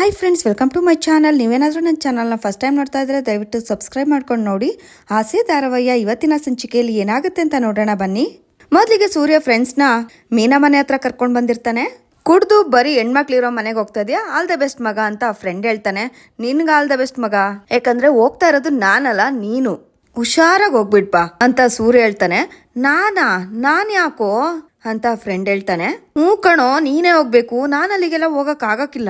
Hi friends welcome to my channel ನೀವೇನಾದರೂ ನನ್ನ ಚಾನಲ್ನ ಫಸ್ಟ್ ಟೈಮ್ ನೋಡ್ತಾ ಇದ್ರೆ ದಯವಿಟ್ಟು ಸಬ್ಸ್ಕ್ರೈಬ್ ಮಾಡ್ಕೊಂಡು ನೋಡಿ. ಆಸೆ ಧಾರವಯ್ಯ ಇವತ್ತಿನ ಸಂಚಿಕೆಯಲ್ಲಿ ಏನಾಗುತ್ತೆ ಅಂತ ನೋಡೋಣ ಬನ್ನಿ. ಮೊದಲಿಗೆ ಸೂರ್ಯ ಫ್ರೆಂಡ್ಸ್ನ ಮೀನಾ ಮನೆ ಹತ್ರ ಕರ್ಕೊಂಡು ಬಂದಿರ್ತಾನೆ. ಕುಡ್ದು ಬರೀ ಹೆಣ್ಮಕ್ಳಿರೋ ಮನೆಗೆ ಹೋಗ್ತಾ ಇದೆಯಾ? ಆಲ್ ದ ಬೆಸ್ಟ್ ಮಗ ಅಂತ ಫ್ರೆಂಡ್ ಹೇಳ್ತಾನೆ. ನಿನ್ಗೆ ಆಲ್ ದ ಬೆಸ್ಟ್ ಮಗ? ಯಾಕಂದ್ರೆ ಹೋಗ್ತಾ ಇರೋದು ನಾನಲ್ಲ, ನೀನು. ಹುಷಾರಾಗಿ ಹೋಗ್ಬಿಡ್ಪಾ ಅಂತ ಸೂರ್ಯ ಹೇಳ್ತಾನೆ. ನಾನಾ? ನಾನು ಯಾಕೋ? ಅಂತ ಫ್ರೆಂಡ್ ಹೇಳ್ತಾನೆ. ಹ್ಞೂ ಕಣೋ, ನೀನೇ ಹೋಗ್ಬೇಕು. ನಾನು ಅಲ್ಲಿಗೆಲ್ಲ ಹೋಗಕ್ ಆಗಕ್ಕಿಲ್ಲ.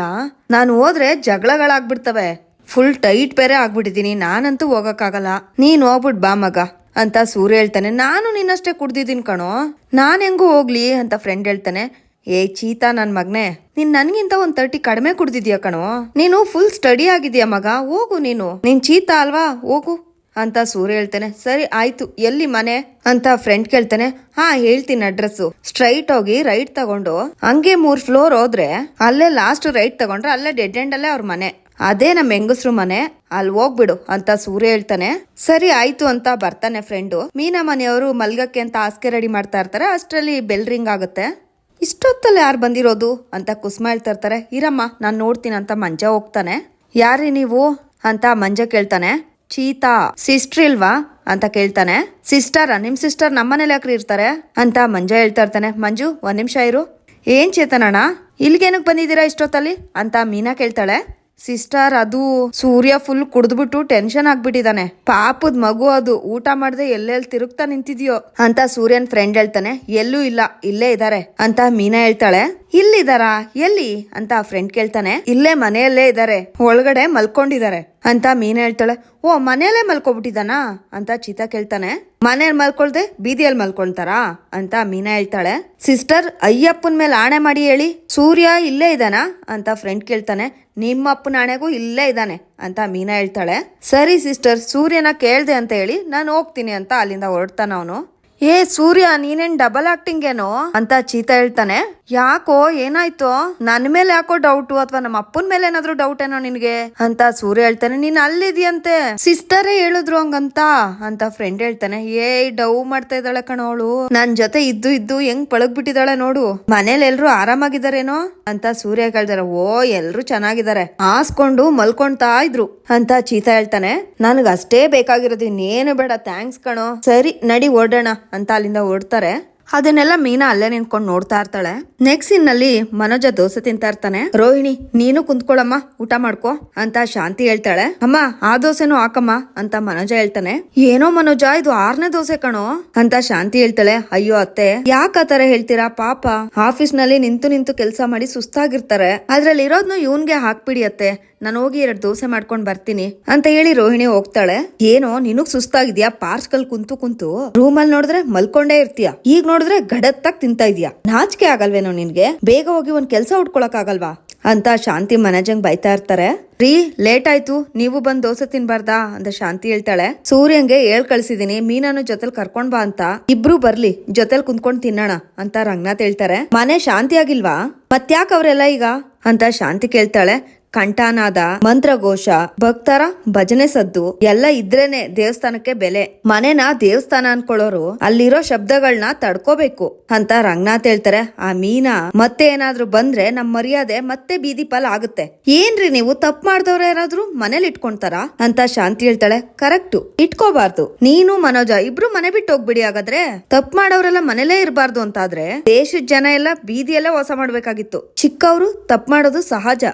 ನಾನು ಹೋದ್ರೆ ಜಗಳಗಳಾಗ್ಬಿಡ್ತವೆ. ಫುಲ್ ಟೈಟ್ ಬೇರೆ ಆಗ್ಬಿಟ್ಟಿದೀನಿ. ನಾನಂತೂ ಹೋಗಕ್ಕಾಗಲ್ಲ. ನೀನ್ ಹೋಗ್ಬಿಟ್ ಬಾ ಮಗ, ಅಂತ ಸೂರ್ಯ ಹೇಳ್ತಾನೆ. ನಾನು ನಿನ್ನಷ್ಟೇ ಕುಡ್ದಿದ್ದೀನಿ ಕಣೋ. ನಾನು ಹೆಂಗೂ ಹೋಗ್ಲಿ ಅಂತ ಫ್ರೆಂಡ್ ಹೇಳ್ತಾನೆ. ಏ ಚೀತಾ ನನ್ ಮಗ್ನೆ, ನೀನ್ ನನ್ಗಿಂತ ಒಂದ್ ತರ್ಟಿ ಕಡಿಮೆ ಕುಡ್ದಿದ್ಯಾ ಕಣೋ? ನೀನು ಫುಲ್ ಸ್ಟಡಿ ಆಗಿದ್ಯಾ ಮಗ? ಹೋಗು ನೀನು. ನೀನ್ ಚೀತಾ ಅಲ್ವಾ? ಹೋಗು. ಅಂತ ಸೂರ್ಯ ಹೇಳ್ತಾನೆ. ಸರಿ, ಆಯ್ತು. ಎಲ್ಲಿ ಮನೆ? ಅಂತ ಫ್ರೆಂಡ್ ಕೇಳ್ತಾನೆ. ಹಾ, ಹೇಳ್ತೀನಿ ಅಡ್ರೆಸ್ ಸ್ಟ್ರೈಟ್ ಹೋಗಿ ರೈಟ್ ತಗೊಂಡು, ಹಂಗೆ ಮೂರ್ ಫ್ಲೋರ್ ಹೋದ್ರೆ, ಅಲ್ಲೇ ಲಾಸ್ಟ್ ರೈಟ್ ತಗೊಂಡ್ರೆ ಅಲ್ಲೇ ಡೆಡ್ ಎಂಡ್ ಅಲ್ಲೇ ಅವ್ರ ಮನೆ. ಅದೇ ನಮ್ಮ ಹೆಂಗಸ್ರು ಮನೆ. ಅಲ್ಲಿ ಹೋಗ್ಬಿಡು ಅಂತ ಸೂರ್ಯ ಹೇಳ್ತಾನೆ. ಸರಿ, ಆಯ್ತು ಅಂತ ಬರ್ತಾನೆ ಫ್ರೆಂಡು ಮೀನಾ ಮನೆಯವರು ಮಲ್ಗಕ್ಕೆ ಅಂತ ಆಸ್ಕೆ ರೆಡಿ ಮಾಡ್ತಾ ಇರ್ತಾರೆ. ಅಷ್ಟರಲ್ಲಿ ಬೆಲ್ ರಿಂಗ್ ಆಗುತ್ತೆ. ಇಷ್ಟೊತ್ತಲ್ಲಿ ಯಾರು ಬಂದಿರೋದು? ಅಂತ ಕುಸುಮ ಹೇಳ್ತಾ ಇರ್ತಾರೆ. ಇರಮ್ಮ, ನಾನು ನೋಡ್ತೀನಿ ಅಂತ ಮಂಜ ಹೋಗ್ತಾನೆ. ಯಾರಿ ನೀವು? ಅಂತ ಮಂಜ ಕೇಳ್ತಾನೆ. ಚೀತಾ ಸಿಸ್ಟರ್ ಇಲ್ವಾ ಅಂತ ಕೇಳ್ತಾನೆ. ಸಿಸ್ಟರ್ ನಿಮ್ ಸಿಸ್ಟರ್ ನಮ್ಮನೇಲಿ ಯಾಕ್ರಿ ಇರ್ತಾರೆ? ಅಂತ ಮಂಜ ಹೇಳ್ತಾ ಇರ್ತಾನೆ. ಮಂಜು, ಒಂದ್ ನಿಮಿಷ ಇರು. ಏನ್ ಚೇತನಣ್ಣ ಇಲ್ಗೇನಕ್ ಬಂದಿದ್ದೀರಾ ಇಷ್ಟೊತ್ತಲ್ಲಿ? ಅಂತ ಮೀನಾ ಕೇಳ್ತಾಳೆ. ಸಿಸ್ಟರ್, ಅದು ಸೂರ್ಯ ಫುಲ್ ಕುಡಿದ್ಬಿಟ್ಟು ಟೆನ್ಷನ್ ಆಗ್ಬಿಟ್ಟಿದಾನೆ. ಪಾಪದ್ ಮಗು ಅದು, ಊಟ ಮಾಡದೆ ಎಲ್ಲೆಲ್ಲಿ ತಿರುಗ್ತಾ ನಿಂತಿದ್ಯೋ? ಅಂತ ಸೂರ್ಯನ್ ಫ್ರೆಂಡ್ ಹೇಳ್ತಾನೆ. ಎಲ್ಲೂ ಇಲ್ಲ, ಇಲ್ಲೇ ಇದಾರೆ ಅಂತ ಮೀನಾ ಹೇಳ್ತಾಳೆ. ಇಲ್ಲಿದಾರಾ? ಎಲ್ಲಿ? ಅಂತ ಫ್ರೆಂಡ್ ಕೇಳ್ತಾನೆ. ಇಲ್ಲೇ ಮನೆಯಲ್ಲೇ ಇದಾರೆ, ಒಳಗಡೆ ಮಲ್ಕೊಂಡಿದ್ದಾರೆ ಅಂತ ಮೀನಾ ಹೇಳ್ತಾಳೆ. ಓ, ಮನೆಯಲ್ಲೇ ಮಲ್ಕೊಬಿಟ್ಟಿದಾನಾ ಅಂತ ಚೀತಾ ಕೇಳ್ತಾನೆ. ಮನೇಲಿ ಮಲ್ಕೊಳ್ದೆ ಬೀದಿಯಲ್ಲಿ ಮಲ್ಕೊಳ್ತಾರಾ? ಅಂತ ಮೀನಾ ಹೇಳ್ತಾಳೆ. ಸಿಸ್ಟರ್, ಅಯ್ಯಪ್ಪನ ಮೇಲೆ ಆಣೆ ಮಾಡಿ ಹೇಳಿ, ಸೂರ್ಯ ಇಲ್ಲೇ ಇದಾನಾ? ಅಂತ ಫ್ರೆಂಡ್ ಕೇಳ್ತಾನೆ. ನಿಮ್ಮ ಅಪ್ಪನ ನಾಣೆಗೂ ಇಲ್ಲೇ ಇದ್ದಾನೆ ಅಂತ ಮೀನಾ ಹೇಳ್ತಾಳೆ. ಸರಿ ಸಿಸ್ಟರ್, ಸೂರ್ಯನ ಕೇಳ್ದೆ ಅಂತ ಹೇಳಿ ನಾನು ಹೋಗ್ತೀನಿ ಅಂತ ಅಲ್ಲಿಂದ ಹೊರಡ್ತಾನ ಅವನು. ಏ, ಸೂರ್ಯ, ನೀನೇನ್ ಡಬಲ್ ಆಕ್ಟಿಂಗ್ ಏನೋ? ಅಂತ ಚೀತಾ ಹೇಳ್ತಾನೆ. ಯಾಕೋ, ಏನಾಯ್ತು? ನನ್ ಮೇಲೆ ಯಾಕೋ ಡೌಟು ಅಥವಾ ನಮ್ಮ ಅಪ್ಪನ ಮೇಲೆ ಏನಾದ್ರು ಡೌಟ್ ಏನೋ ನಿನ್ಗೆ? ಅಂತ ಸೂರ್ಯ ಹೇಳ್ತಾನೆ, ನೀನ್ ಅಲ್ಲಿದ್ಯಂತೆ. ಸಿಸ್ಟರೇ ಹೇಳಿದ್ರು ಹಂಗಂತ ಅಂತ ಫ್ರೆಂಡ್ ಹೇಳ್ತಾನೆ. ಏ ಡವ್ ಮಾಡ್ತಾ ಇದ್ದಾಳೆ ಕಣವಳು ನನ್ ಜೊತೆ ಇದ್ದು ಇದ್ದು ಹೆಂಗ್ ಪಳಗ್ ಬಿಟ್ಟಿದ್ದಾಳೆ ನೋಡು. ಮನೇಲಿ ಎಲ್ರು ಆರಾಮಾಗಿದ್ದಾರೇನೋ? ಅಂತ ಸೂರ್ಯ ಕೇಳ್ತಾರೆ ಓ, ಎಲ್ರು ಚೆನ್ನಾಗಿದ್ದಾರೆ. ಹಾಸ್ಕೊಂಡು ಮಲ್ಕೊಂತಾ ಇದ್ರು. ಅಂತ ಚೀತಾ ಹೇಳ್ತಾನೆ ನನ್ಗ ಅಷ್ಟೇ ಬೇಕಾಗಿರೋದು ಇನ್ನೇನು ಬೇಡ ಥ್ಯಾಂಕ್ಸ್ ಕಣೋ. ಸರಿ, ನಡಿ ಓಡೋಣ. ಅಂತ ಅಲ್ಲಿಂದ ಓಡ್ತಾರೆ. ಅದನ್ನೆಲ್ಲ ಮೀನಾ ಅಲ್ಲೇ ನಿಂತ್ಕೊಂಡು ನೋಡ್ತಾ ಇರ್ತಾಳೆ. ನೆಕ್ಸ್ಟ್ ಇನ್ನಲ್ಲಿ ಮನೋಜ ದೋಸೆ ತಿಂತಾ ಇರ್ತಾನೆ. ರೋಹಿಣಿ, ನೀನು ಕುಂತ್ಕೊಳಮ್ಮ ಊಟ ಮಾಡ್ಕೋ ಅಂತ ಶಾಂತಿ ಹೇಳ್ತಾಳೆ. ಅಮ್ಮ, ಆ ದೋಸೆನೂ ಹಾಕಮ್ಮ ಅಂತ ಮನೋಜ ಹೇಳ್ತಾನೆ. ಏನೋ ಮನೋಜ, ಇದು ಆರನೇ ದೋಸೆ ಕಣೋ ಅಂತ ಶಾಂತಿ ಹೇಳ್ತಾಳೆ. ಅಯ್ಯೋ ಅತ್ತೆ, ಯಾಕ ಆ ತರ ಹೇಳ್ತೀರಾ? ಪಾಪ ಆಫೀಸ್ನಲ್ಲಿ ನಿಂತು ನಿಂತು ಕೆಲಸ ಮಾಡಿ ಸುಸ್ತಾಗಿರ್ತಾರೆ. ಅದ್ರಲ್ಲಿ ಇರೋದ್ನು ಇವನ್ಗೆ ಹಾಕ್ಬಿಡಿ ಅತ್ತೆ. ನಾನು ಹೋಗಿ ಎರಡು ದೋಸೆ ಮಾಡ್ಕೊಂಡು ಬರ್ತೀನಿ ಅಂತ ಹೇಳಿ ರೋಹಿಣಿ ಹೋಗ್ತಾಳೆ. ಏನೋ, ನಿನಗ್ ಸುಸ್ತಾಗಿದ್ಯಾ? ಪಾರ್ಸ್ಕಲ್ ಕುಂತು ಕುಂತು. ರೂಮಲ್ಲಿ ನೋಡಿದ್ರೆ ಮಲ್ಕೊಂಡೇ ಇರ್ತೀಯ. ಈಗ ನೋಡಿದ್ರೆ ಗಡತ್ತಾಗ್ ತಿಂತಾ ಇದೀಯಾ? ನಾಚಿಕೆ ಆಗಲ್ವೇನೋ ನಿನ್ಗೆ? ಬೇಗ ಹೋಗಿ ಒಂದ್ ಕೆಲಸ ಉಟ್ಕೊಳಕ್ ಆಗಲ್ವಾ? ಅಂತ ಶಾಂತಿ ಮನಜಂಗ್ ಬೈತಾ ಇರ್ತಾರೆ. ರೀ, ಲೇಟ್ ಆಯ್ತು. ನೀವು ಬಂದ್ ದೋಸೆ ತಿನ್ಬಾರ್ದಾ? ಅಂತ ಶಾಂತಿ ಹೇಳ್ತಾಳೆ. ಸೂರ್ಯಂಗೆ ಹೇಳ್ ಕಳ್ಸಿದೀನಿ. ಮೀನನ್ನು ಜೊತೆಲ್ ಕರ್ಕೊಂಡ್ ಬಾ ಅಂತ. ಇಬ್ರು ಬರ್ಲಿ. ಜೊತೆಲ್ ಕುಂತ್ಕೊಂಡ್ ತಿನ್ನೋಣ ಅಂತ ರಂಗನಾಥ್ ಹೇಳ್ತಾರೆ. ಮನೆ ಶಾಂತಿ ಆಗಿಲ್ವಾ ಮತ್ತ್ಯಾಕ್ ಅವ್ರೆಲ್ಲ ಈಗ? ಅಂತ ಶಾಂತಿ ಕೇಳ್ತಾಳೆ. ಕಂಠಾನಾದ ಮಂತ್ರಘೋಷ, ಭಕ್ತರ ಭಜನೆ ಸದ್ದು, ಎಲ್ಲ ಇದ್ರೇನೆ ದೇವಸ್ಥಾನಕ್ಕೆ ಬೆಲೆ. ಮನೆನ ದೇವಸ್ಥಾನ ಅನ್ಕೊಳ್ಳೋರು ಅಲ್ಲಿರೋ ಶಬ್ದಗಳನ್ನ ತಡ್ಕೋಬೇಕು ಅಂತ ರಂಗನಾಥ್ ಹೇಳ್ತಾರೆ. ಆ ಮೀನಾ ಮತ್ತೆ ಏನಾದ್ರೂ ಬಂದ್ರೆ ನಮ್ ಮರ್ಯಾದೆ ಮತ್ತೆ ಬೀದಿ ಪಾಲ್ ಆಗುತ್ತೆ. ಏನ್ರಿ ನೀವು ತಪ್ಪು ಮಾಡ್ದವ್ರ ಯಾರಾದ್ರೂ ಮನೇಲಿ ಇಟ್ಕೊಂತಾರ ಅಂತ ಶಾಂತಿ ಹೇಳ್ತಾಳೆ. ಕರೆಕ್ಟ್, ಇಟ್ಕೋಬಾರ್ದು. ನೀನು ಮನೋಜ, ಇಬ್ರು ಮನೆ ಬಿಟ್ಟು ಹೋಗ್ಬಿಡಿ ಹಾಗಾದ್ರೆ. ತಪ್ಪು ಮಾಡೋರೆಲ್ಲ ಮನೇಲೇ ಇರಬಾರ್ದು ಅಂತಾದ್ರೆ ದೇಶದ ಜನ ಎಲ್ಲ ಬೀದಿಯಲ್ಲೇ ವಾಸ ಮಾಡ್ಬೇಕಾಗಿತ್ತು. ಚಿಕ್ಕವರು ತಪ್ಪು ಮಾಡೋದು ಸಹಜ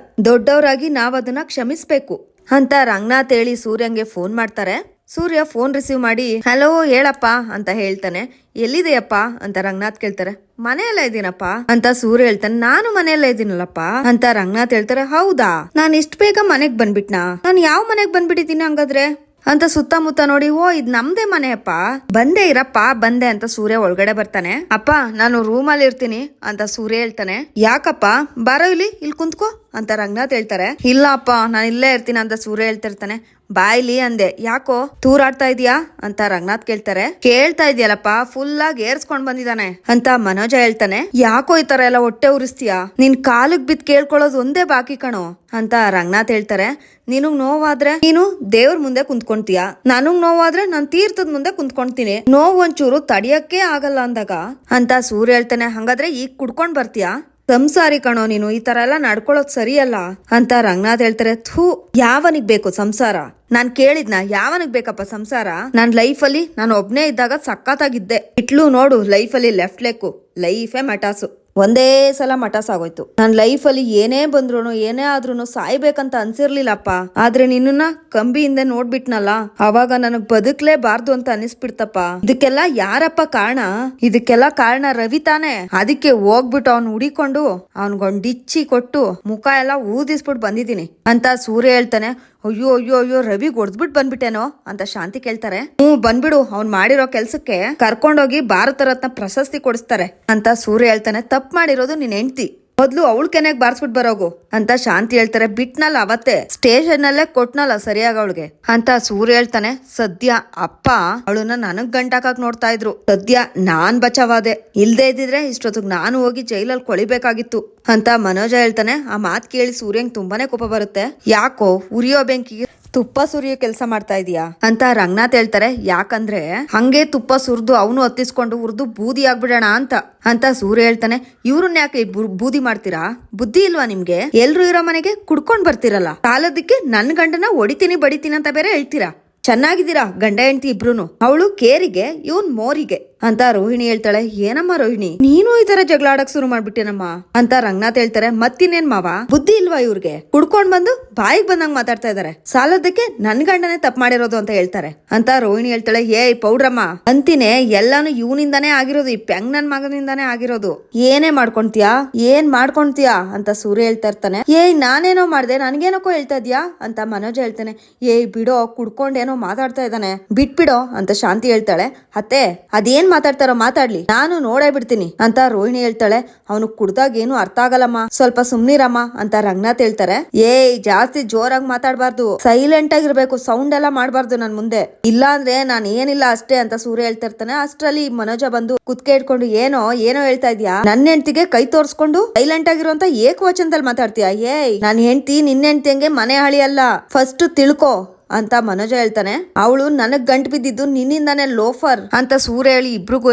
ದೊಡ್ಡವರಾಗಿ ನಾವದನ್ನ ಕ್ಷಮಿಸ್ಬೇಕು. ಅಂತ ರಂಗನಾಥ್ ಹೇಳಿ ಸೂರ್ಯಂಗೆ ಫೋನ್ ಮಾಡ್ತಾರೆ. ಸೂರ್ಯ ಫೋನ್ ರಿಸೀವ್ ಮಾಡಿ, ಹಲೋ, ಹೇಳಪ್ಪ ಅಂತ ಹೇಳ್ತಾನೆ. ಎಲ್ಲಿದೆಯಪ್ಪ ಅಂತ ರಂಗನಾಥ್ ಕೇಳ್ತಾರೆ. ಮನೆಯಲ್ಲ ಇದ್ದೀನಪ್ಪ ಅಂತ ಸೂರ್ಯ ಹೇಳ್ತಾನೆ. ನಾನು ಮನೆಯಲ್ಲ ಇದ್ದೀನಲ್ಲಪ್ಪ ಅಂತ ರಂಗನಾಥ್ ಹೇಳ್ತಾರೆ. ಹೌದಾ? ನಾನು ಇಷ್ಟು ಬೇಗ ಮನೆಗ್ ಬಂದ್ಬಿಟ್ನಾ? ನಾನು ಯಾವ ಮನೆಗ್ ಬಂದ್ಬಿಟ್ಟಿದ್ದೀನಿ ಹಂಗಾದ್ರೆ? ಅಂತ ಸುತ್ತಮುತ್ತ ನೋಡಿ, ಓ, ಇದ್ ನಮ್ದೇ ಮನೆಯಪ್ಪ ಬಂದೆ ಇರಪ್ಪ, ಬಂದೆ ಅಂತ ಸೂರ್ಯ ಒಳಗಡೆ ಬರ್ತಾನೆ. ಅಪ್ಪ, ನಾನು ರೂಮಲ್ಲಿ ಇರ್ತೀನಿ ಅಂತ ಸೂರ್ಯ ಹೇಳ್ತಾನೆ. ಯಾಕಪ್ಪ? ಬಾರೋ ಇಲ್ಲಿ ಇಲ್ಲಿ ಕುಂತ್ಕೋ ಅಂತ ರಂಗನಾಥ್ ಹೇಳ್ತಾರೆ. ಇಲ್ಲ ಅಪ್ಪ, ನಾನು ಇಲ್ಲೇ ಇರ್ತೀನಿ ಅಂತ ಸೂರ್ಯ ಹೇಳ್ತಿರ್ತಾನೆ. ಬಾಯ್ಲಿ ಅಂದೆ, ಯಾಕೋ ತೂರಾಡ್ತಾ ಇದೀಯಾ ಅಂತ ರಂಗನಾಥ್ ಕೇಳ್ತಾರೆ. ಕೇಳ್ತಾ ಇದೆಯಲ್ಲಪ್ಪ ಫುಲ್ ಆಗಿ ಏರ್ಸ್ಕೊಂಡ್ ಬಂದಿದ್ದಾನೆ ಅಂತ ಮನೋಜ ಹೇಳ್ತಾನೆ. ಯಾಕೋ ಈ ತರ ಎಲ್ಲ ಹೊಟ್ಟೆ ಉರಿಸ್ತೀಯಾ? ನಿನ್ ಕಾಲಕ್ ಬಿದ್ ಕೇಳ್ಕೊಳ್ಳೋದು ಒಂದೇ ಬಾಕಿ ಕಣೋ ಅಂತ ರಂಗನಾಥ್ ಹೇಳ್ತಾರೆ. ನಿನಗ್ ನೋವಾದ್ರೆ ನೀನು ದೇವ್ರ ಮುಂದೆ ಕುಂತ್ಕೊಂತೀಯ? ನನಗ್ ನೋವಾದ್ರೆ ನಾನ್ ತೀರ್ಥದ ಮುಂದೆ ಕುಂತ್ಕೊಂತೀನಿ. ನೋವು ಒಂಚೂರು ತಡಿಯಕ್ಕೆ ಆಗಲ್ಲ ಅಂದಾಗ ಅಂತ ಸೂರ್ಯ ಹೇಳ್ತಾನೆ. ಹಂಗಾದ್ರೆ ಈಗ ಕುಡ್ಕೊಂಡ್ ಬರ್ತೀಯಾ? ಸಂಸಾರಿ ಕಣೋ ನೀನು, ಈ ತರ ಎಲ್ಲ ನಡ್ಕೊಳ್ಳೋದ್ ಸರಿಯಲ್ಲ ಅಂತ ರಂಗನಾಥ್ ಹೇಳ್ತಾರೆ. ಥೂ, ಯಾವನಿಗ್ ಬೇಕು ಸಂಸಾರ? ನಾನ್ ಕೇಳಿದ್ನ, ಯಾವನಿಗ್ ಬೇಕಪ್ಪ ಸಂಸಾರ? ನನ್ ಲೈಫ್ ಅಲ್ಲಿ ನಾನು ಒಬ್ನೇ ಇದ್ದಾಗ ಸಕ್ಕತ್ತಾಗಿದ್ದೆ ಇಟ್ಲು ನೋಡು ಲೈಫ್ ಅಲ್ಲಿ ಲೆಫ್ಟ್ ಲೆಕ್ಕು ಲೈಫೇ ಮಟಾಸು. ಒಂದೇ ಸಲ ಮಠ ಆಗೋಯ್ತು ನನ್ ಲೈಫಲ್ಲಿ ಏನೇ ಬಂದ್ರು ಏನೇ ಆದ್ರೂ ಸಾಯ್ಬೇಕಂತ ಅನ್ಸಿರ್ಲಿಲ್ಲಪ್ಪ. ಆದ್ರೆ ನಿನ್ನ ಕಂಬಿಯಿಂದ ನೋಡ್ಬಿಟ್ನಲ್ಲ, ಅವಾಗ ನನಗ್ ಬದುಕ್ಲೇಬಾರ್ದು ಅಂತ ಅನಿಸ್ಬಿಡ್ತಪ್ಪ. ಇದಕ್ಕೆಲ್ಲ ಯಾರಪ್ಪ ಕಾರಣ? ಇದಕ್ಕೆಲ್ಲ ಕಾರಣ ರವಿ ತಾನೆ. ಅದಕ್ಕೆ ಹೋಗ್ಬಿಟ್ಟು ಅವ್ನ್ ಹುಡಿಕೊಂಡು ಅವ್ನ್ಗೊಂಡಿಚ್ಚಿ ಕೊಟ್ಟು ಮುಖ ಎಲ್ಲ ಊದಿಸ್ಬಿಟ್ಟು ಬಂದಿದ್ದೀನಿ. ಅಂತ ಸೂರ್ಯ ಹೇಳ್ತಾನೆ, ಅಯ್ಯೋ ಅಯ್ಯೋ ಅಯ್ಯೋ, ರವಿ ಹೊಡ್ದ್ಬಿಟ್ಟು ಬಂದ್ಬಿಟ್ಟೇನೋ? ಅಂತ ಶಾಂತಿ ಕೇಳ್ತಾರೆ. ಹ್ಞೂ, ಬಂದ್ಬಿಡು. ಅವ್ನ್ ಮಾಡಿರೋ ಕೆಲ್ಸಕ್ಕೆ ಕರ್ಕೊಂಡೋಗಿ ಭಾರತ ರತ್ನ ಪ್ರಶಸ್ತಿ ಕೊಡಿಸ್ತಾರೆ. ಅಂತ ಸೂರ್ಯ ಹೇಳ್ತಾನೆ, ತಪ್ಪು. ಮಾಡಿರೋದು ನಿನ್ ಹೆಂಡ್ತಿ. ಮೊದ್ಲು ಅವಳು ಕೆನೆಗ್ ಬಾರ್ಸ್ಬಿಟ್ ಬರೋಗು. ಅಂತ ಶಾಂತಿ ಹೇಳ್ತಾರೆ, ಬಿಟ್ನಲ್ಲ ಅವತ್ತೆ. ಸ್ಟೇಷನ್ ಅಲ್ಲೇ ಕೊಟ್ನಲ್ಲ ಸರಿಯಾಗಿ ಅವಳಿಗೆ. ಅಂತ ಸೂರ್ಯ ಹೇಳ್ತಾನೆ, ಸದ್ಯ ಅಪ್ಪ ಅವಳನ್ನ ನನಗ್ ಗಂಟಾಕಕ್ ನೋಡ್ತಾ ಇದ್ರು. ಸದ್ಯ ನಾನ್ ಬಚಾವಾದೆ. ಇಲ್ದೆ ಇದ್ದಿದ್ರೆ ಇಷ್ಟೊತ್ತಿಗೆ ನಾನು ಹೋಗಿ ಜೈಲಲ್ಲಿ ಕೊಳಿಬೇಕಾಗಿತ್ತು. ಅಂತ ಮನೋಜ ಹೇಳ್ತಾನೆ, ಆ ಮಾತ್ ಕೇಳಿ ಸೂರ್ಯಂಗ್ ತುಂಬಾನೇ ಕೋಪ ಬರುತ್ತೆ. ಯಾಕೋ ಉರಿಯೋ ಬೆಂಕಿಗೆ ತುಪ್ಪ ಸುರಿಯೋ ಕೆಲಸ ಮಾಡ್ತಾ ಇದೀಯಾ? ಅಂತ ರಂಗನಾಥ್ ಹೇಳ್ತಾರೆ. ಯಾಕಂದ್ರೆ ಹಂಗೆ ತುಪ್ಪ ಸುರಿದು ಅವನು ಹತ್ತಿಸ್ಕೊಂಡು ಉರ್ದು ಬೂದಿ ಆಗ್ಬಿಡೋಣ ಅಂತ ಅಂತ ಸೂರ್ಯ ಹೇಳ್ತಾನೆ. ಇವ್ರನ್ನ ಯಾಕೆ ಬೂದಿ ಮಾಡ್ತೀರಾ? ಬುದ್ಧಿ ಇಲ್ವಾ ನಿಮ್ಗೆ? ಎಲ್ರು ಇರೋ ಮನೆಗೆ ಕುಡ್ಕೊಂಡ್ ಬರ್ತಿರಲ್ಲ. ಕಾಲದಕ್ಕೆ ನನ್ ಗಂಡನ ಹೊಡಿತೀನಿ ಬಡಿತೀನಿ ಅಂತ ಬೇರೆ ಹೇಳ್ತೀರಾ? ಚೆನ್ನಾಗಿದ್ದೀರಾ ಗಂಡ ಹೆಂಡತಿ ಇಬ್ರುನು? ಅವಳು ಕೇರಿಗೆ, ಇವನ್ ಮೋರಿಗೆ ಅಂತ ರೋಹಿಣಿ ಹೇಳ್ತಾಳೆ. ಏನಮ್ಮ ರೋಹಿಣಿ? ನೀನು ಈ ತರ ಜಗಳ ಆಡಕ್ ಶುರು ಮಾಡ್ಬಿಟ್ಟೇನಮ್ಮ ಅಂತ ರಂಗನಾಥ್ ಹೇಳ್ತಾರೆ. ಮತ್ತಿನ್ನೇನ್ ಮಾವ? ಬುದ್ಧಿ ಇಲ್ವಾ ಇವ್ರಿಗೆ? ಕುಡ್ಕೊಂಡ್ ಬಂದು ಬಾಯಿಗೆ ಬಂದಂಗ್ ಮಾತಾಡ್ತಾ ಇದಾರೆ. ಸಾಲದಕ್ಕೆ ನನ್ ಗಂಡನೇ ತಪ್ಪು ಮಾಡಿರೋದು ಅಂತ ಹೇಳ್ತಾರೆ. ಅಂತ ರೋಹಿಣಿ ಹೇಳ್ತಾಳೆ ಏಯ್ ಪೌಡ್ರಮ್ಮ, ಅಂತಿನೇ ಎಲ್ಲಾನು ಇವನಿಂದಾನೇ ಆಗಿರೋದು, ಈ ಪೆಂಗ್ ನನ್ ಮಗನಿಂದಾನೇ ಆಗಿರೋದು. ಏನೇ ಮಾಡ್ಕೊಂತೀಯಾ ಏನ್ ಮಾಡ್ಕೊಂತೀಯಾ ಅಂತ ಸೂರ್ಯ ಹೇಳ್ತಾ ಇರ್ತಾನೆ. ಏಯ್, ನಾನೇನೋ ಮಾಡ್ದೆ, ನನ್ಗೇನಕ್ಕೋ ಹೇಳ್ತಾ ಇದ್ಯಾ? ಅಂತ ಮನೋಜ್ ಹೇಳ್ತಾನೆ. ಏಯ್, ಬಿಡೋ, ಕುಡ್ಕೊಂಡೇನೋ ಮಾತಾಡ್ತಾ ಇದ್ದಾನೆ. ಬಿಟ್ಬಿಡೋ, ಅಂತ ಶಾಂತಿ ಹೇಳ್ತಾಳೆ. ಅತ್ತೆ, ಅದೇನ್ ಮಾತಾಡ್ತಾರೋ ಮಾತಾಡ್ಲಿ, ನಾನು ನೋಡೇ ಬಿಡ್ತೀನಿ, ಅಂತ ರೋಹಿಣಿ ಹೇಳ್ತಾಳೆ. ಅವನು ಕುಡ್ದಾಗ ಏನು ಅರ್ಥ ಆಗಲ್ಲಮ್ಮ. ಸ್ವಲ್ಪ ಸುಮ್ನಿರಮ್ಮ ಅಂತ ರಂಗನಾಥ್ ಹೇಳ್ತಾರೆ. ಏಯ್, ಜಾಸ್ತಿ ಜೋರಾಗಿ ಮಾತಾಡಬಾರ್ದು ಸೈಲೆಂಟ್ ಆಗಿರ್ಬೇಕು ಸೌಂಡ್ ಎಲ್ಲ ಮಾಡಬಾರ್ದು ನನ್ ಮುಂದೆ. ಇಲ್ಲ ಅಂದ್ರೆ ನಾನ್ ಏನಿಲ್ಲ ಅಷ್ಟೇ ಅಂತ ಸೂರ್ಯ ಹೇಳ್ತಾ ಇರ್ತಾನೆ ಅಷ್ಟ್ರಲ್ಲಿ ಮನೋಜ ಬಂದು ಕುತ್ಕೆ ಇಟ್ಕೊಂಡು, ಏನೋ ಏನೋ ಹೇಳ್ತಾ ಇದ್ಯಾ? ನನ್ನ ಹೆಂಡತಿಗೆ ಕೈ ತೋರ್ಸ್ಕೊಂಡು ಸೈಲೆಂಟ್ ಆಗಿರುವಂತ ಏಕವಚನದಲ್ಲಿ ಮಾತಾಡ್ತೀಯಾ? ಏಯ್, ನಾನ್ ಹೆಂಡತಿ ನಿನ್ನ ಹೆಂಡತಿಯಂಗೆ ಮನೆ ಹಳಿ ಅಲ್ಲ. ಫಸ್ಟ್ ತಿಳ್ಕೊ, ಅಂತ ಮನೋಜ ಹೇಳ್ತಾನೆ. ಅವಳು ನನಗ್ ಗಂಟು ಬಿದ್ದಿದ್ದು ನಿನ್ನಿಂದಾನೆ ಲೋಫರ್, ಅಂತ ಸೂರ್ಯ ಹೇಳಿ ಇಬ್ರಿಗೂ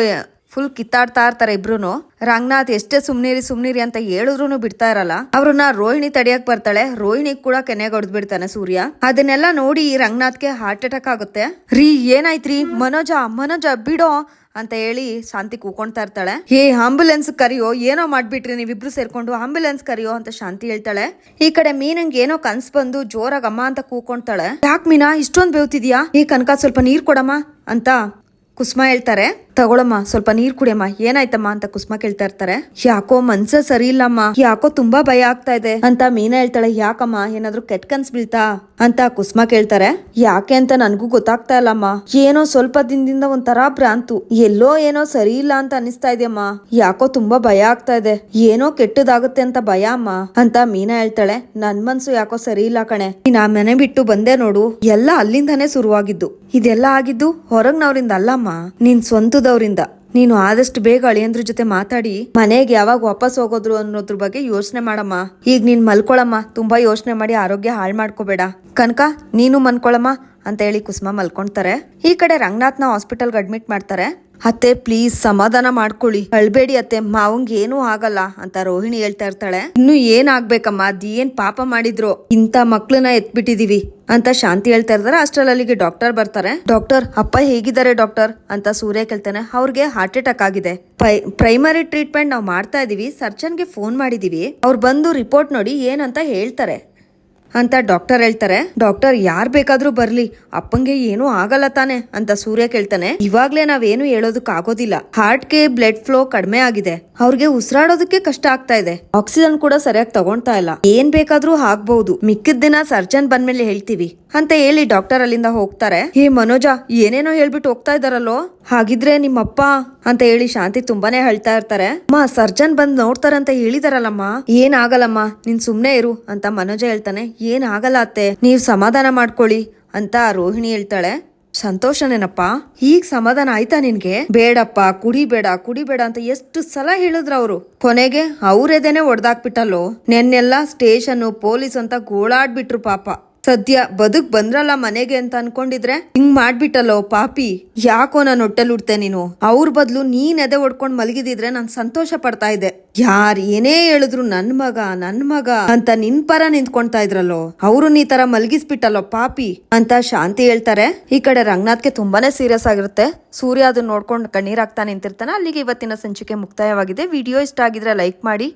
ಫುಲ್ ಕಿತ್ತಾಡ್ತಾ ಇರ್ತಾರೆ ಇಬ್ರು ರಂಗನಾಥ್ ಎಷ್ಟೇ ಸುಮ್ನಿರಿ ಸುಮ್ನಿರಿ ಅಂತ ಹೇಳಿದ್ರು ಬಿಡ್ತಾ ಇರಲ್ಲ. ಅವ್ರನ್ನ ರೋಹಿಣಿ ತಡಿಯಕ್ ಬರ್ತಾಳೆ. ರೋಹಿಣಿ ಕೂಡ ಕೆನೆಗೆ ಹೊಡೆದ್ ಬಿಡ್ತಾನೆ ಸೂರ್ಯ. ಅದನ್ನೆಲ್ಲ ನೋಡಿ ರಂಗನಾಥ್ಗೆ ಹಾರ್ಟ್ ಅಟ್ಯಾಕ್ ಆಗುತ್ತೆ. ರೀ, ಏನಾಯ್ತ್ರಿ? ಮನೋಜ ಮನೋಜ, ಬಿಡೋ ಅಂತ ಹೇಳಿ ಶಾಂತಿ ಕೂಕೊಂಡ್ತಾ ಇರ್ತಾಳೆ. ಏ ಆಂಬುಲೆನ್ಸ್ ಕರಿಯೋ, ಏನೋ ಮಾಡ್ಬಿಟ್ರಿ ನೀವಿಬ್ರು ಸೇರ್ಕೊಂಡು ಆಂಬುಲೆನ್ಸ್ ಕರಿಯೋ ಅಂತ ಶಾಂತಿ ಹೇಳ್ತಾಳೆ. ಈ ಕಡೆ ಮೀನಂಗೆ ಏನೋ ಕನ್ಸ್ ಬಂದು ಜೋರಾಗ ಅಮ್ಮ ಅಂತ ಕೂಕೊಂತಾಳೆ ಯಾಕ್ ಮೀನಾ, ಇಷ್ಟೊಂದು ಬೇವ್ತಿದ್ಯಾ? ಈ ಕನಕ ಸ್ವಲ್ಪ ನೀರ್ ಕೊಡಮ್ಮ ಅಂತ ಕುಸ್ಮಾ ಹೇಳ್ತಾರೆ. ತಗೊಳಮ್ಮ, ಸ್ವಲ್ಪ ನೀರ್ ಕುಡಿಯಮ್ಮ, ಏನಾಯ್ತಮ್ಮ ಅಂತ ಕುಸ್ಮ ಕೇಳ್ತಾ ಇರ್ತಾರೆ. ಯಾಕೋ ಮನ್ಸ ಸರಿ ಇಲ್ಲಮ್ಮ ಯಾಕೋ ತುಂಬಾ ಭಯ ಆಗ್ತಾ ಇದೆ ಅಂತ ಮೀನಾ ಹೇಳ್ತಾಳೆ, ಯಾಕಮ್ಮ, ಏನಾದ್ರು ಕೆಟ್ಟ ಕನ್ಸ್ ಬೀಳ್ತಾ? ಅಂತ ಕುಸ್ಮ ಕೇಳ್ತಾರೆ. ಯಾಕೆ ಅಂತ ನನ್ಗೂ ಗೊತ್ತಾಗ್ತಾ ಇಲ್ಲಮ್ಮ. ಏನೋ ಸ್ವಲ್ಪ ದಿನದಿಂದ ಒಂಥರ ಭ್ರಾಂತು. ಎಲ್ಲೋ ಏನೋ ಸರಿ ಇಲ್ಲ ಅಂತ ಅನಿಸ್ತಾ ಇದೆಯಮ್ಮ. ಯಾಕೋ ತುಂಬಾ ಭಯ ಆಗ್ತಾ ಇದೆ. ಏನೋ ಕೆಟ್ಟದಾಗುತ್ತೆ ಅಂತ ಭಯ ಅಮ್ಮ ಅಂತ ಮೀನಾ ಹೇಳ್ತಾಳೆ. ನನ್ ಮನ್ಸು ಯಾಕೋ ಸರಿ ಇಲ್ಲ ಕಣೆ ಆ ಮನೆ ಬಿಟ್ಟು ಬಂದೆ ನೋಡು. ಎಲ್ಲ ಅಲ್ಲಿಂದಾನೇ ಶುರುವಾಗಿದ್ದು. ಇದೆಲ್ಲ ಆಗಿದ್ದು ಹೊರಗ್ನವ್ರಿಂದ ಅಲ್ಲಮ್ಮ. ನಿನ್ ಸ್ವಂತದವ್ರಿಂದ ನೀನು ಆದಷ್ಟು ಬೇಗ ಅಳಿಯಂದ್ರ ಜೊತೆ ಮಾತಾಡಿ, ಮನೆಗೆ ಯಾವಾಗ ವಾಪಸ್ ಹೋಗೋದ್ರು ಅನ್ನೋದ್ರ ಬಗ್ಗೆ ಯೋಚನೆ ಮಾಡಮ್ಮ. ಈಗ ನೀನ್ ಮಲ್ಕೊಳಮ್ಮ, ತುಂಬಾ ಯೋಚನೆ ಮಾಡಿ ಆರೋಗ್ಯ ಹಾಳು ಮಾಡ್ಕೋಬೇಡ. ಕನಕ, ನೀನು ಮಲ್ಕೊಳಮ್ಮ ಅಂತ ಹೇಳಿ ಕುಸುಮ ಮಲ್ಕೊಂತಾರೆ ಈ ಕಡೆ ರಂಗನಾಥ್ನ ಹಾಸ್ಪಿಟಲ್ಗೆ ಅಡ್ಮಿಟ್ ಮಾಡ್ತಾರೆ. ಅತ್ತೆ ಪ್ಲೀಸ್ ಸಮಾಧಾನ ಮಾಡ್ಕೊಳ್ಳಿ. ಅಳ್ಬೇಡಿ ಅತ್ತೆ, ಮಾವಂಗ್ ಏನು ಆಗಲ್ಲ ಅಂತ ರೋಹಿಣಿ ಹೇಳ್ತಾ ಇರ್ತಾಳೆ. ಇನ್ನು ಏನ್ ಆಗ್ಬೇಕಮ್ಮ ಅದೇನ್ ಪಾಪ ಮಾಡಿದ್ರು? ಇಂಥ ಮಕ್ಳನ್ನ ಎತ್ಬಿಟ್ಟಿದೀವಿ ಅಂತ ಶಾಂತಿ ಹೇಳ್ತಾ ಇರ್ತಾರೆ ಅಷ್ಟ್ರಲ್ಲಿ ಅಲ್ಲಿಗೆ ಡಾಕ್ಟರ್ ಬರ್ತಾರೆ. ಡಾಕ್ಟರ್ ಅಪ್ಪ ಹೇಗಿದ್ದಾರೆ ಡಾಕ್ಟರ್ ಅಂತ ಸೂರ್ಯ ಕೇಳ್ತಾನೆ. ಅವ್ರಿಗೆ ಹಾರ್ಟ್ ಅಟ್ಯಾಕ್ ಆಗಿದೆ. ಪ್ರೈಮರಿ ಟ್ರೀಟ್ಮೆಂಟ್ ನಾವು ಮಾಡ್ತಾ ಇದೀವಿ. ಸರ್ಜನ್ಗೆ ಫೋನ್ ಮಾಡಿದೀವಿ. ಅವ್ರು ಬಂದು ರಿಪೋರ್ಟ್ ನೋಡಿ ಏನಂತ ಹೇಳ್ತಾರೆ. ಅಂತ ಡಾಕ್ಟರ್ ಹೇಳ್ತಾರೆ. ಡಾಕ್ಟರ್ ಯಾರ್ ಬೇಕಾದ್ರೂ ಬರ್ಲಿ, ಅಪ್ಪಂಗೆ ಏನೂ ಆಗಲ್ಲ ತಾನೆ ಅಂತ ಸೂರ್ಯ ಕೇಳ್ತಾನೆ. ಇವಾಗ್ಲೇ ನಾವೇನು ಹೇಳೋದಕ್ ಆಗೋದಿಲ್ಲ ಹಾರ್ಟ್ಗೆ ಬ್ಲಡ್ ಫ್ಲೋ ಕಡಿಮೆ ಆಗಿದೆ. ಅವ್ರಿಗೆ ಉಸಿರಾಡೋದಕ್ಕೆ ಕಷ್ಟ ಆಗ್ತಾ ಇದೆ. ಆಕ್ಸಿಜನ್ ಕೂಡ ಸರಿಯಾಗಿ ತಗೊಂತಾ ಇಲ್ಲ. ಏನ್ ಬೇಕಾದ್ರೂ ಆಗ್ಬಹುದು ಮಿಕ್ಕಿದ ದಿನ ಸರ್ಜನ್ ಬಂದ್ಮೇಲೆ ಹೇಳ್ತೀವಿ ಅಂತ ಹೇಳಿ ಡಾಕ್ಟರ್ ಅಲ್ಲಿಂದ ಹೋಗ್ತಾರೆ. ಹೇ ಮನೋಜ, ಏನೇನೋ ಹೇಳ್ಬಿಟ್ಟು ಹೋಗ್ತಾ ಇದಾರಲ್ಲೋ ಹಾಗಿದ್ರೆ ನಿಮ್ಮಪ್ಪ ಅಂತ ಹೇಳಿ ಶಾಂತಿ ತುಂಬಾನೇ ಹೇಳ್ತಾ ಇರ್ತಾರೆ. ಅಮ್ಮ ಸರ್ಜನ್ ಬಂದ್ ನೋಡ್ತಾರಂತ ಹೇಳಿದಾರಲ್ಲಮ್ಮ. ಏನ್ ಆಗಲ್ಲಮ್ಮ? ನೀನ್ ಸುಮ್ನೆ ಇರು ಅಂತ ಮನೋಜ ಹೇಳ್ತಾನೆ. ಏನ್ ಆಗಲ್ಲ ನೀವ್ ಸಮಾಧಾನ ಮಾಡ್ಕೊಳ್ಳಿ ಅಂತ ರೋಹಿಣಿ ಹೇಳ್ತಾಳೆ. ಸಂತೋಷನೇನಪ್ಪ? ಈಗ ಸಮಾಧಾನ ಆಯ್ತಾ ನಿನ್ಗೆ? ಬೇಡಪ್ಪ, ಕುಡಿಬೇಡ ಕುಡಿಬೇಡ ಅಂತ ಎಷ್ಟು ಸಲ ಹೇಳಿದ್ರ ಅವರು. ಕೊನೆಗೆ ಅವ್ರೆದೇನೆ ಒಡ್ದಾಕ್ಬಿಟ್ಟಲ್ಲೋ? ನೆನ್ನೆಲ್ಲ ಸ್ಟೇಷನ್ ಪೊಲೀಸ್ ಅಂತ ಗೋಳಾಡ್ಬಿಟ್ರು ಪಾಪ. ಸದ್ಯ ಬದುಕ್ ಬಂದ್ರಲ್ಲ ಮನೆಗೆ ಅಂತ ಅನ್ಕೊಂಡಿದ್ರೆ ಹಿಂಗ್ ಮಾಡ್ಬಿಟ್ಟಲ್ಲೋ ಪಾಪಿ. ಯಾಕೋ ನಾನು ಹೊಟ್ಟೆಲ್ ನೀನು? ಅವ್ರ ಬದ್ಲು ನೀನ್ ಎದೆ ಹೊಡ್ಕೊಂಡ್ ಮಲಗಿದಿದ್ರೆ ನಾನ್ ಸಂತೋಷ ಪಡ್ತಾ ಇದ್ದೆ. ಯಾರ್ ಏನೇ ಹೇಳಿದ್ರು ನನ್ ಮಗ ನನ್ ಮಗ ಅಂತ ನಿನ್ ಪರ ನಿಂತ್ಕೊಂತಾ ಇದ್ರಲ್ಲೋ? ಅವ್ರು ನೀ ತರ ಮಲಗಿಸ್ಬಿಟ್ಟಲ್ಲೋ ಪಾಪಿ? ಅಂತ ಶಾಂತಿ ಹೇಳ್ತಾರೆ. ಈ ಕಡೆ ರಂಗನಾಥ್ಗೆ ತುಂಬಾನೇ ಸೀರಿಯಸ್ ಆಗಿರುತ್ತೆ. ಸೂರ್ಯ ಅದನ್ನ ನೋಡ್ಕೊಂಡು ಕಣ್ಣೀರಾಗ್ತಾ ನಿಂತಿರ್ತಾನೆ. ಅಲ್ಲಿಗೆ ಇವತ್ತಿನ ಸಂಚಿಕೆ ಮುಕ್ತಾಯವಾಗಿದೆ. ವಿಡಿಯೋ ಇಷ್ಟ ಆಗಿದ್ರೆ ಲೈಕ್ ಮಾಡಿ.